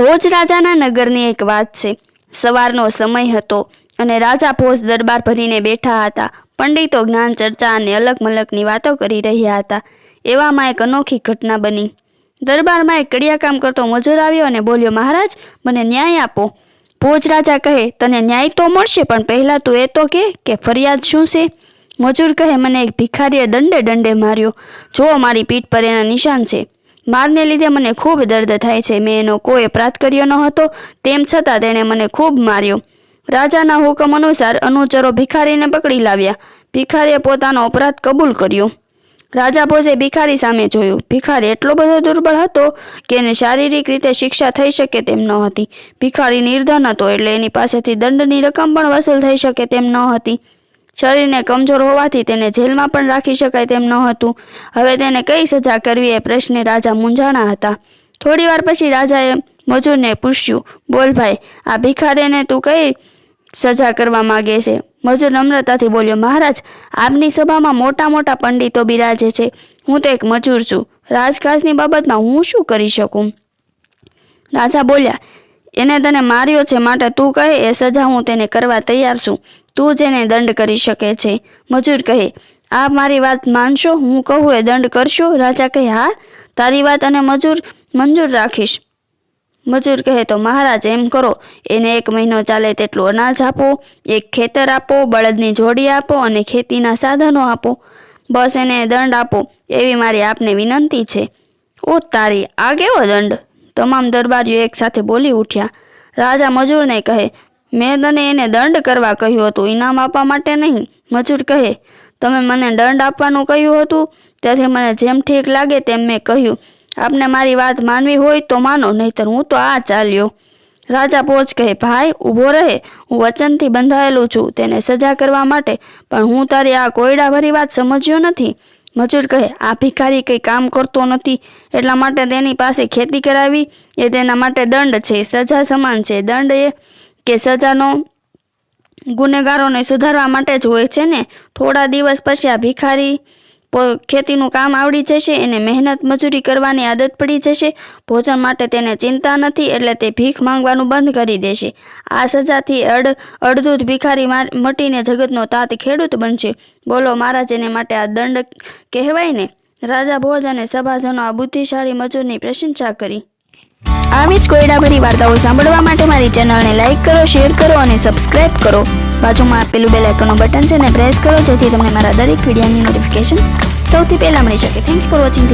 ભોજ રાજાના નગરની એક વાત છે. સવારનો સમય હતો અને રાજા ભોજ દરબાર ભરીને બેઠા હતા. પંડિતો જ્ઞાન, ચર્ચા અને અલગ મલકની વાતો કરી રહ્યા હતા. એવામાં એક અનોખી ઘટના બની. દરબારમાં એક કડિયાકામ કરતો મજૂર આવ્યો અને બોલ્યો, મહારાજ, મને ન્યાય આપો. ભોજ રાજા કહે, તને ન્યાય તો મળશે, પણ પહેલાં તું એ તો કહે કે ફરિયાદ શું છે? મજૂર કહે, મને એક ભિખારીએ દંડે દંડે માર્યો. જો મારી પીઠ પર એના નિશાન છે મારને લીધે મને ખૂબ દર્દ થાય છે. મેં એનો કોઈ અપરાધ કર્યો ન હતો, તેમ છતાં તેણે મને ખૂબ માર્યો. રાજાના હુકમ અનુસાર અનુચરો ભિખારીને પકડી લાવ્યા. ભિખારીએ પોતાનો અપરાધ કબૂલ કર્યો. રાજા ભોજે ભિખારી સામે જોયું. ભિખારી એટલો બધો દુર્બળ હતો કે એને શારીરિક રીતે શિક્ષા થઈ શકે તેમ ન હતી. ભિખારી નિર્ધન હતો એટલે એની પાસેથી દંડની રકમ પણ વસૂલ થઈ શકે તેમ ન હતી. શરીરને કમજોર હોવાથી તેને જેલમાં પણ રાખી શકાય તેમ ન હતું હવે તેને કઈ સજા કરવી એ પ્રશ્ને રાજા મૂંઝાણા હતા. થોડીવાર પછી રાજાએ મજૂરને પૂછ્યું, બોલ ભાઈ, આ ભિખારીને તું કઈ સજા કરવા માગે છે? મજૂર નમ્રતાથી બોલ્યો, મહારાજ, આપની સભામાં મોટા મોટા પંડિતો બિરાજે છે. હું તો એક મજૂર છું. રાજકાજની બાબતમાં હું શું કરી શકું? રાજા બોલ્યા એને તને માર્યો છે માટે તું કહે, એ સજા હું તેને કરવા તૈયાર છું. તું જ એને દંડ કરી શકે છે. મજૂર કહે, આપ મારી વાત માનશો? હું કહું, એ દંડ કરશો? રાજા કહે, હા. તારી વાત અને મજૂર મંજૂર રાખીશ. મજૂર કહે, તો મહારાજ, એમ કરો. એને એક મહિનો ચાલે તેટલું અનાજ આપો, એક ખેતર આપો, બળદની જોડી આપો અને ખેતીના સાધનો આપો. બસ એને દંડ આપો. એવી મારી આપને વિનંતી છે. ઓ તારી, આ કેવો દંડ? તમામ દરબારીઓ એકસાથે બોલી ઉઠ્યા. રાજા મજૂરને કહે, મેં તને એને દંડ કરવા કહ્યું હતું, ઇનામ આપવા માટે નહીં. મજૂર કહે, તમે મને દંડ આપવાનું કહ્યું હતું? તેથી મને જેમ ઠીક લાગે તેમ મેં કહ્યું. આપને મારી વાત માનવી હોય તો માનો, નહીતર હું તો આ ચાલ્યો. રાજા પોચ કહે, ભાઈ, ઊભો રહે. હું વચનથી બંધાયેલું છું, તેને સજા કરવા માટે. પણ હું તારી આ કોયડાભરી વાત સમજ્યો નથી. મજૂર કહે, આ ભિખારી કંઈ કામ કરતો નથી, એટલા માટે તેની પાસે ખેતી કરાવી, એ તેના માટે દંડ છે, સજા સમાન છે. દંડ એ કે સજાનો ગુનેગારોને સુધારવા માટે જ હોય છે ને? થોડા દિવસ પછી આ ભિખારી ખેતીનું કામ આવડી જશે, એને મહેનત મજૂરી કરવાની આદત પડી જશે, ભોજન માટે તેને ચિંતા નથી, એટલે તે ભીખ માંગવાનું બંધ કરી દેશે. આ સજાથી અડ અડધૂત ભિખારી મટીને જગતનો તાત ખેડૂત બનશે. બોલો, મહારાજ, એને માટે આ દંડ કહેવાય ને? રાજા ભોજ અને સભાજનો આ બુદ્ધિશાળી મજૂરની પ્રશંસા કરી. આવી જ કોયડાભરી વાર્તાઓ સાંભળવા માટે મારી ચેનલને લાઇક કરો, શેર કરો અને સબસ્ક્રાઇબ કરો. બાજુમાં આપેલું બેલ આઇકનનું બટન છે ને પ્રેસ કરો જેથી તમને મારા દરેક વિડીયોની નોટિફિકેશન સૌથી પહેલાં મળી શકે. Thanks for watching